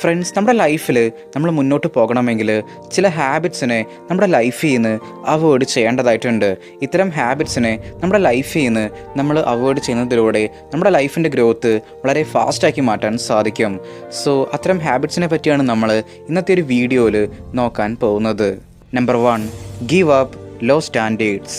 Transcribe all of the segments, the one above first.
Friends നമ്മുടെ ലൈഫിൽ നമ്മൾ മുന്നോട്ട് പോകണമെങ്കിൽ ചില ഹാബിറ്റ്സിനെ നമ്മുടെ ലൈഫിൽ നിന്ന് അവോയ്ഡ് ചെയ്യേണ്ടതായിട്ടുണ്ട്. ഇത്തരം ഹാബിറ്റ്സിനെ നമ്മുടെ ലൈഫിൽ നിന്ന് നമ്മൾ അവോയ്ഡ് ചെയ്യുന്നതിലൂടെ നമ്മുടെ ലൈഫിന്റെ ഗ്രോത്ത് വളരെ ഫാസ്റ്റാക്കി മാറ്റാൻ സാധിക്കും. സോ അത്തരം ഹാബിറ്റ്സിനെ പറ്റിയാണ് നമ്മൾ ഇന്നത്തെ ഒരു വീഡിയോയിൽ നോക്കാൻ പോകുന്നത്. Number one give up low standards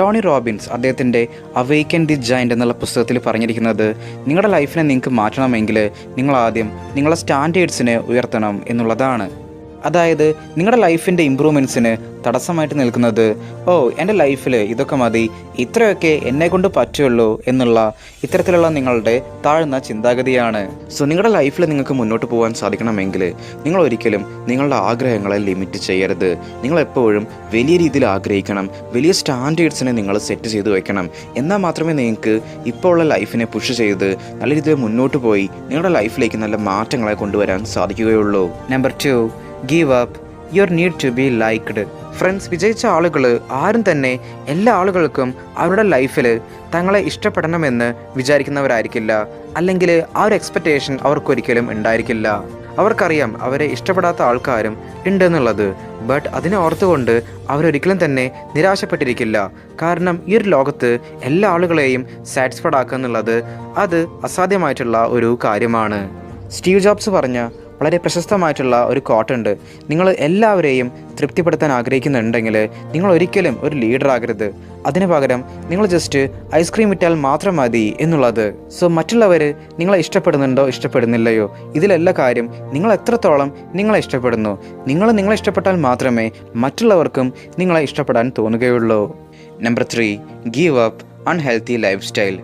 Tony Robbins അദ്ദേഹത്തിന്റെ അവേക്കൻ ദി ജൈന്റ് എന്നുള്ള പുസ്തകത്തിൽ പറഞ്ഞിരിക്കുന്നത് നിങ്ങളുടെ ലൈഫിനെ നിങ്ങൾക്ക് മാറ്റണമെങ്കിൽ നിങ്ങൾ ആദ്യം നിങ്ങളുടെ സ്റ്റാൻഡേർഡ്സിനെ ഉയർത്തണം എന്നുള്ളതാണ്. അതായത് നിങ്ങളുടെ ലൈഫിന്റെ ഇമ്പ്രൂവ്മെന്റ്സിന് തടസ്സമായിട്ട് നിൽക്കുന്നത് ഓ എന്റെ ലൈഫിൽ ഇതൊക്കെ മതി ഇത്രയൊക്കെ എന്നെ കൊണ്ട് പറ്റുള്ളൂ എന്നുള്ള ഇത്തരത്തിലുള്ള നിങ്ങളുടെ താഴ്ന്ന ചിന്താഗതിയാണ്. സോ നിങ്ങളുടെ ലൈഫിൽ നിങ്ങൾക്ക് മുന്നോട്ട് പോകാൻ സാധിക്കണമെങ്കിൽ നിങ്ങൾ ഒരിക്കലും നിങ്ങളുടെ ആഗ്രഹങ്ങളെ ലിമിറ്റ് ചെയ്യരുത്. നിങ്ങൾ എപ്പോഴും വലിയ രീതിയിൽ ആഗ്രഹിക്കണം വലിയ സ്റ്റാൻഡേർഡ്സിനെ നിങ്ങൾ സെറ്റ് ചെയ്ത് വെക്കണം. എന്നാൽ മാത്രമേ നിങ്ങൾക്ക് ഇപ്പോൾ ഉള്ള ലൈഫിനെ പുഷ് ചെയ്ത് നല്ല രീതിയിൽ മുന്നോട്ട് പോയി നിങ്ങളുടെ ലൈഫിലേക്ക് നല്ല മാറ്റങ്ങളെ കൊണ്ടുവരാൻ സാധിക്കുകയുള്ളൂ. Number two give up your need to be liked friends വിജയിച്ച ആളുകൾ ആരും തന്നെ എല്ലാ ആളുകൾക്കും അവരുടെ ലൈഫിൽ തങ്ങളെ ഇഷ്ടപ്പെടണമെന്ന് വിചാരിക്കുന്നവരായിരിക്കില്ല. അല്ലെങ്കിൽ ആ ഒരു എക്സ്പെക്റ്റേഷൻ അവർക്കൊരിക്കലും ഉണ്ടായിരിക്കില്ല. അവർക്കറിയാം അവരെ ഇഷ്ടപ്പെടാത്ത ആൾക്കാരും ഉണ്ടെന്നുള്ളത്. ബട്ട് അതിനെ ഓർത്തുകൊണ്ട് അവരൊരിക്കലും തന്നെ നിരാശപ്പെട്ടിരിക്കില്ല. കാരണം ഈ ഒരു ലോകത്ത് എല്ലാ ആളുകളെയും സാറ്റിസ്ഫൈഡ് ആക്കുക എന്നുള്ളത് അത് അസാധ്യമായിട്ടുള്ള ഒരു കാര്യമാണ്. സ്റ്റീവ് ജോബ്സ് പറഞ്ഞ വളരെ പ്രശസ്തമായിട്ടുള്ള ഒരു കോട്ടുണ്ട് നിങ്ങൾ എല്ലാവരെയും തൃപ്തിപ്പെടുത്താൻ ആഗ്രഹിക്കുന്നുണ്ടെങ്കിൽ നിങ്ങൾ ഒരിക്കലും ഒരു ലീഡർ ആകരുത്. അതിന് പകരം നിങ്ങൾ ജസ്റ്റ് ഐസ്ക്രീം ഇട്ടാൽ മാത്രം മതി എന്നുള്ളത്. സോ മറ്റുള്ളവർ നിങ്ങളെ ഇഷ്ടപ്പെടുന്നുണ്ടോ ഇഷ്ടപ്പെടുന്നില്ലയോ? ഇതിലെല്ലാ കാര്യം നിങ്ങൾ എത്രത്തോളം നിങ്ങളെ ഇഷ്ടപ്പെടുന്നു. നിങ്ങൾ നിങ്ങളെ ഇഷ്ടപ്പെട്ടാൽ മാത്രമേ മറ്റുള്ളവർക്കും നിങ്ങളെ ഇഷ്ടപ്പെടാൻ തോന്നുകയുള്ളൂ. Number three give up unhealthy life style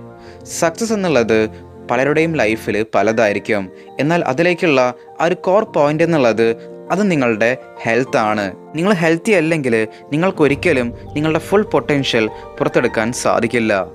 success എന്നുള്ളത് പലരുടെയും ലൈഫിൽ പലതായിരിക്കും. എന്നാൽ അതിലേക്കുള്ള ആ ഒരു കോർ പോയിന്റ് എന്നുള്ളത് അത് നിങ്ങളുടെ ഹെൽത്ത് ആണ്. നിങ്ങൾ ഹെൽത്തി അല്ലെങ്കിൽ നിങ്ങൾക്കൊരിക്കലും നിങ്ങളുടെ ഫുൾ പൊട്ടൻഷ്യൽ പുറത്തെടുക്കാൻ സാധിക്കില്ല.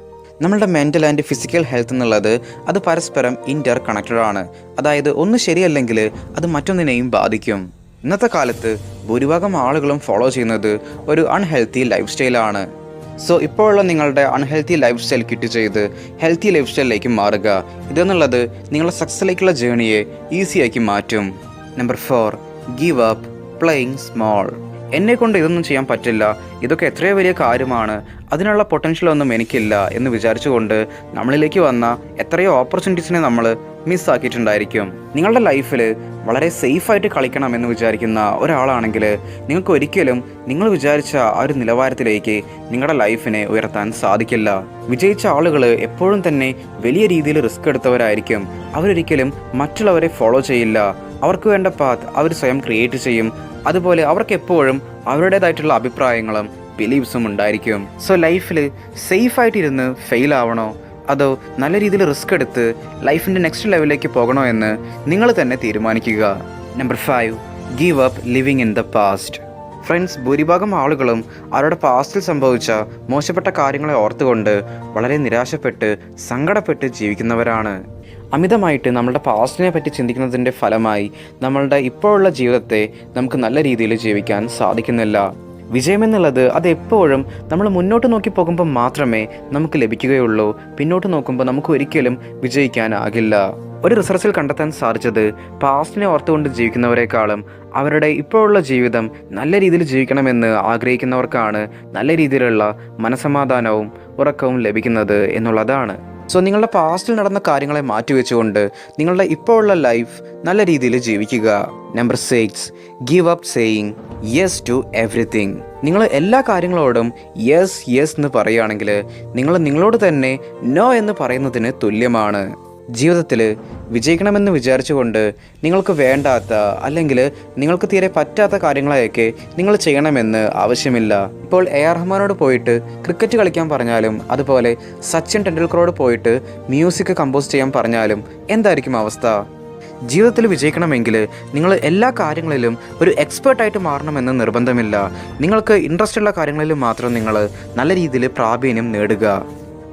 നമ്മളുടെ മെന്റൽ ആൻഡ് ഫിസിക്കൽ ഹെൽത്ത് എന്നുള്ളത് അത് പരസ്പരം ഇന്റർ കണക്റ്റഡ് ആണ്. അതായത് ഒന്ന് ശരിയല്ലെങ്കിൽ അത് മറ്റൊന്നിനെയും ബാധിക്കും. ഇന്നത്തെ കാലത്ത് ഭൂരിഭാഗം ആളുകളും ഫോളോ ചെയ്യുന്നത് ഒരു അൺഹെൽത്തി ലൈഫ് സ്റ്റൈലാണ് സോ ഇപ്പോഴുള്ള നിങ്ങളുടെ അൺഹെൽത്തി ലൈഫ് സ്റ്റൈൽ കിറ്റ് ചെയ്ത് ഹെൽത്തി ലൈഫ് സ്റ്റൈലിലേക്ക് മാറുക. ഇതെന്നുള്ളത് നിങ്ങളുടെ സക്സസിലേക്കുള്ള ജേണിയെ ഈസിയാക്കി മാറ്റും. Number four give up playing small എന്നെ കൊണ്ട് ഇതൊന്നും ചെയ്യാൻ പറ്റില്ല. ഇതൊക്കെ എത്രയോ വലിയ കാര്യമാണ്. അതിനുള്ള പൊട്ടൻഷ്യൽ ഒന്നും എനിക്കില്ല എന്ന് വിചാരിച്ചുകൊണ്ട് നമ്മളിലേക്ക് വന്ന എത്രയോ ഓപ്പർച്യൂണിറ്റീസിനെ നമ്മൾ മിസ്സാക്കിയിട്ടുണ്ടായിരിക്കും. നിങ്ങളുടെ ലൈഫിൽ വളരെ സേഫായിട്ട് കളിക്കണം എന്ന് വിചാരിക്കുന്ന ഒരാളാണെങ്കിൽ നിങ്ങൾക്ക് ഒരിക്കലും നിങ്ങൾ വിചാരിച്ച ആ ഒരു നിലവാരത്തിലേക്ക് നിങ്ങളുടെ ലൈഫിനെ ഉയർത്താൻ സാധിക്കില്ല. വിജയിച്ച ആളുകൾ എപ്പോഴും തന്നെ വലിയ രീതിയിൽ റിസ്ക് എടുത്തവരായിരിക്കും. അവരൊരിക്കലും മറ്റുള്ളവരെ ഫോളോ ചെയ്യില്ല. അവർക്ക് വേണ്ട പാത്ത് അവർ സ്വയം ക്രിയേറ്റ് ചെയ്യും. അതുപോലെ അവർക്ക് എപ്പോഴും അവരുടേതായിട്ടുള്ള അഭിപ്രായങ്ങളും ബിലീവ്സും ഉണ്ടായിരിക്കും. സോ ലൈഫിൽ സേഫായിട്ടിരുന്ന് ഫെയിൽ ആവണോ? അതോ നല്ല രീതിയിൽ റിസ്ക് എടുത്ത് ലൈഫിന്റെ നെക്സ്റ്റ് ലെവലിലേക്ക് പോകണോ എന്ന് നിങ്ങൾ തന്നെ തീരുമാനിക്കുക. Number five give up living in the past friends ഭൂരിഭാഗം ആളുകളും അവരുടെ പാസ്റ്റിൽ സംഭവിച്ച മോശപ്പെട്ട കാര്യങ്ങളെ ഓർത്തുകൊണ്ട് വളരെ നിരാശപ്പെട്ട് സങ്കടപ്പെട്ട് ജീവിക്കുന്നവരാണ്. അമിതമായിട്ട് നമ്മളുടെ പാസ്റ്റിനെ പറ്റി ചിന്തിക്കുന്നതിന്റെ ഫലമായി നമ്മളുടെ ഇപ്പോഴുള്ള ജീവിതത്തെ നമുക്ക് നല്ല രീതിയിൽ ജീവിക്കാൻ സാധിക്കുന്നില്ല. വിജയമെന്നുള്ളത് അത് എപ്പോഴും നമ്മൾ മുന്നോട്ട് നോക്കി പോകുമ്പോൾ മാത്രമേ നമുക്ക് ലഭിക്കുകയുള്ളൂ. പിന്നോട്ട് നോക്കുമ്പോൾ നമുക്ക് ഒരിക്കലും വിജയിക്കാനാകില്ല. ഒരു റിസർച്ചിൽ കണ്ടെത്താൻ സാധിച്ചത് പാസ്റ്റിനെ ഓർത്തുകൊണ്ട് ജീവിക്കുന്നവരെക്കാളും അവരുടെ ഇപ്പോഴുള്ള ജീവിതം നല്ല രീതിയിൽ ജീവിക്കണമെന്ന് ആഗ്രഹിക്കുന്നവർക്കാണ് നല്ല രീതിയിലുള്ള മനസമാധാനവും ഉറക്കവും ലഭിക്കുന്നത് എന്നുള്ളതാണ്. സോ നിങ്ങളുടെ പാസ്റ്റിൽ നടന്ന കാര്യങ്ങളെ മാറ്റിവെച്ചുകൊണ്ട് നിങ്ങളുടെ ഇപ്പോഴുള്ള ലൈഫ് നല്ല രീതിയിൽ ജീവിക്കുക. Number six give up saying yes to everything നിങ്ങൾ എല്ലാ കാര്യങ്ങളോടും യെസ് യെസ് എന്ന് പറയുകയാണെങ്കിൽ നിങ്ങൾ നിങ്ങളോട് തന്നെ നോ എന്ന് പറയുന്നതിന് തുല്യമാണ്. ജീവിതത്തിൽ വിജയിക്കണമെന്ന് വിചാരിച്ചുകൊണ്ട് നിങ്ങൾക്ക് വേണ്ടാത്ത അല്ലെങ്കിൽ നിങ്ങൾക്ക് തീരെ പറ്റാത്ത കാര്യങ്ങളെയൊക്കെ നിങ്ങൾ ചെയ്യണമെന്ന് ആവശ്യമില്ല. ഇപ്പോൾ എ ആർ റഹ്മാനോട് പോയിട്ട് ക്രിക്കറ്റ് കളിക്കാൻ പറഞ്ഞാലും അതുപോലെ സച്ചിൻ ടെണ്ടുൽക്കറോട് പോയിട്ട് മ്യൂസിക് കമ്പോസ് ചെയ്യാൻ പറഞ്ഞാലും എന്തായിരിക്കും അവസ്ഥ? ജീവിതത്തിൽ വിജയിക്കണമെങ്കിൽ നിങ്ങൾ എല്ലാ കാര്യങ്ങളിലും ഒരു എക്സ്പേർട്ടായിട്ട് മാറണമെന്ന് നിർബന്ധമില്ല. നിങ്ങൾക്ക് ഇൻട്രസ്റ്റ് ഉള്ള കാര്യങ്ങളിൽ മാത്രം നിങ്ങൾ നല്ല രീതിയിൽ പ്രാവീണ്യം നേടുക.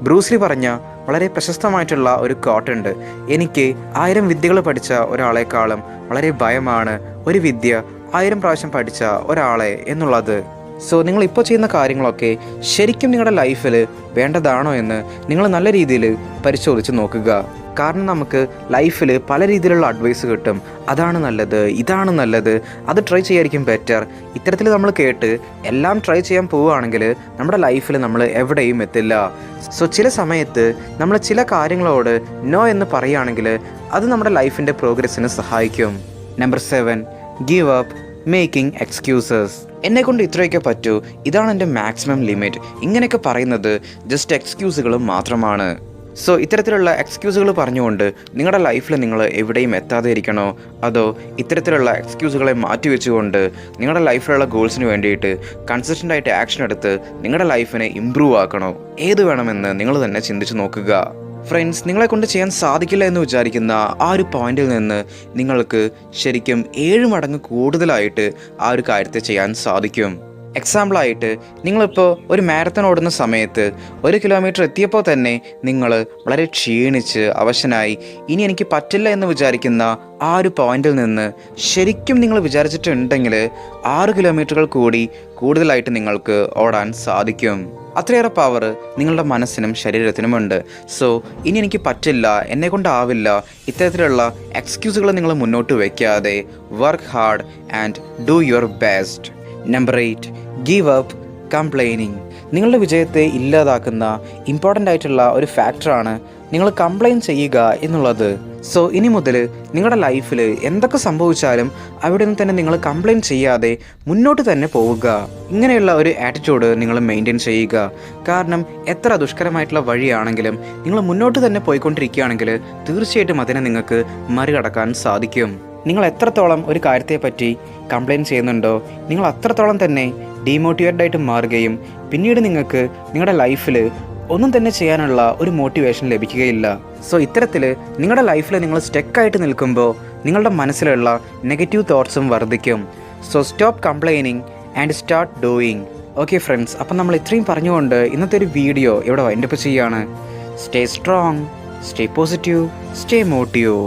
ബ്രൂസ്ലി പറഞ്ഞ വളരെ പ്രശസ്തമായിട്ടുള്ള ഒരു കോട്ടുണ്ട്. എനിക്ക് ആയിരം വിദ്യകൾ പഠിച്ച ഒരാളെക്കാളും വളരെ ഭയമാണ്. ഒരു വിദ്യ ആയിരം പ്രാവശ്യം പഠിച്ച ഒരാളെ എന്നുള്ളത്. സോ നിങ്ങൾ ഇപ്പോൾ ചെയ്യുന്ന കാര്യങ്ങളൊക്കെ ശരിക്കും നിങ്ങളുടെ ലൈഫിൽ വേണ്ടതാണോ എന്ന് നിങ്ങൾ നല്ല രീതിയിൽ പരിശോധിച്ച് നോക്കുക. കാരണം നമുക്ക് ലൈഫിൽ പല രീതിയിലുള്ള അഡ്വൈസ് കിട്ടും. അതാണ് നല്ലത് ഇതാണ് നല്ലത് അത് ട്രൈ ചെയ്യായിരിക്കും ബെറ്റർ ഇത്തരത്തിൽ നമ്മൾ കേട്ട് എല്ലാം ട്രൈ ചെയ്യാൻ പോവുകയാണെങ്കിൽ നമ്മുടെ ലൈഫിൽ നമ്മൾ എവിടെയും എത്തില്ല. സോ ചില സമയത്ത് നമ്മൾ ചില കാര്യങ്ങളോട് നോ എന്ന് പറയുകയാണെങ്കിൽ അത് നമ്മുടെ ലൈഫിന്റെ പ്രോഗ്രസ്സിന് സഹായിക്കും. Number seven give up making excuses എന്നെ കൊണ്ട് ഇത്രയൊക്കെ പറ്റൂ. ഇതാണ് എന്റെ മാക്സിമം ലിമിറ്റ് ഇങ്ങനെയൊക്കെ പറയുന്നത് ജസ്റ്റ് എക്സ്ക്യൂസുകളും മാത്രമാണ്. സോ ഇത്തരത്തിലുള്ള എക്സ്ക്യൂസുകൾ പറഞ്ഞുകൊണ്ട് നിങ്ങളുടെ ലൈഫിൽ നിങ്ങൾ എവിടെയും എത്താതെ ഇരിക്കണോ? അതോ ഇത്തരത്തിലുള്ള എക്സ്ക്യൂസുകളെ മാറ്റിവെച്ചുകൊണ്ട് നിങ്ങളുടെ ലൈഫിലുള്ള ഗോൾസിന് വേണ്ടിയിട്ട് കൺസിസ്റ്റന്റ് ആയിട്ട് ആക്ഷൻ എടുത്ത് നിങ്ങളുടെ ലൈഫിനെ ഇമ്പ്രൂവ് ആക്കണോ? ഏത് വേണമെന്ന് നിങ്ങൾ തന്നെ ചിന്തിച്ച് നോക്കുക. ഫ്രണ്ട്സ് നിങ്ങളെ കൊണ്ട് ചെയ്യാൻ സാധിക്കില്ല എന്ന് വിചാരിക്കുന്ന ആ ഒരു പോയിന്റിൽ നിന്ന് നിങ്ങൾക്ക് ശരിക്കും ഏഴ് മടങ്ങ് കൂടുതലായിട്ട് ആ ഒരു കാര്യത്തെ ചെയ്യാൻ സാധിക്കും. എക്സാമ്പിളായിട്ട് നിങ്ങളിപ്പോൾ ഒരു മാരത്തൺ ഓടുന്ന സമയത്ത് ഒരു കിലോമീറ്റർ എത്തിയപ്പോൾ തന്നെ നിങ്ങൾ വളരെ ക്ഷീണിച്ച് അവശനായി ഇനി എനിക്ക് പറ്റില്ല എന്ന് വിചാരിക്കുന്ന ആ ഒരു പോയിന്റിൽ നിന്ന് ശരിക്കും നിങ്ങൾ വിചാരിച്ചിട്ടുണ്ടെങ്കിൽ ആറ് കിലോമീറ്ററുകൾ കൂടി കൂടുതലായിട്ട് നിങ്ങൾക്ക് ഓടാൻ സാധിക്കും. അത്രയേറെ പവർ നിങ്ങളുടെ മനസ്സിനും ശരീരത്തിനുമുണ്ട് സോ ഇനി എനിക്ക് പറ്റില്ല എന്നെ കൊണ്ടാവില്ല ഇത്തരത്തിലുള്ള എക്സ്ക്യൂസുകൾ നിങ്ങൾ മുന്നോട്ട് വയ്ക്കാതെ work hard and do your best number eight give up complaining നിങ്ങളുടെ വിജയത്തെ ഇല്ലാതാക്കുന്ന ഇമ്പോർട്ടന്റ് ആയിട്ടുള്ള ഒരു ഫാക്ടറാണ് നിങ്ങൾ കംപ്ലൈൻ ചെയ്യുക എന്നുള്ളത്. സോ ഇനി മുതൽ നിങ്ങളുടെ ലൈഫിൽ എന്തൊക്കെ സംഭവിച്ചാലും അവിടെ നിന്ന് തന്നെ നിങ്ങൾ കംപ്ലൈൻ ചെയ്യാതെ മുന്നോട്ട് തന്നെ പോവുക. ഇങ്ങനെയുള്ള ഒരു ആറ്റിറ്റ്യൂഡ് നിങ്ങൾ മെയിന്റെയിൻ ചെയ്യുക. കാരണം എത്ര ദുഷ്കരമായിട്ടുള്ള വഴിയാണെങ്കിലും നിങ്ങൾ മുന്നോട്ട് തന്നെ പോയിക്കൊണ്ടിരിക്കുകയാണെങ്കിൽ തീർച്ചയായിട്ടും അതിനെ നിങ്ങൾക്ക് മറികടക്കാൻ സാധിക്കും. നിങ്ങൾ എത്രത്തോളം ഒരു കാര്യത്തെപ്പറ്റി കംപ്ലയിന്റ് ചെയ്യുന്നുണ്ടോ നിങ്ങൾ അത്രത്തോളം തന്നെ ഡീമോട്ടിവേറ്റഡ് ആയിട്ട് മാറുകയും പിന്നീട് നിങ്ങൾക്ക് നിങ്ങളുടെ ലൈഫിൽ ഒന്നും തന്നെ ചെയ്യാനുള്ള ഒരു മോട്ടിവേഷൻ ലഭിക്കുകയില്ല. സോ ഇത്തരത്തിൽ നിങ്ങളുടെ ലൈഫിൽ നിങ്ങൾ സ്റ്റെക്കായിട്ട് നിൽക്കുമ്പോൾ നിങ്ങളുടെ മനസ്സിലുള്ള നെഗറ്റീവ് തോട്ട്സും വർദ്ധിക്കും. So stop complaining and start doing okay friends അപ്പം നമ്മൾ ഇത്രയും പറഞ്ഞുകൊണ്ട് ഇന്നത്തെ ഒരു വീഡിയോ ഇവിടെ വൈൻഡപ്പ് ചെയ്യുകയാണ്. Stay strong stay positive stay motive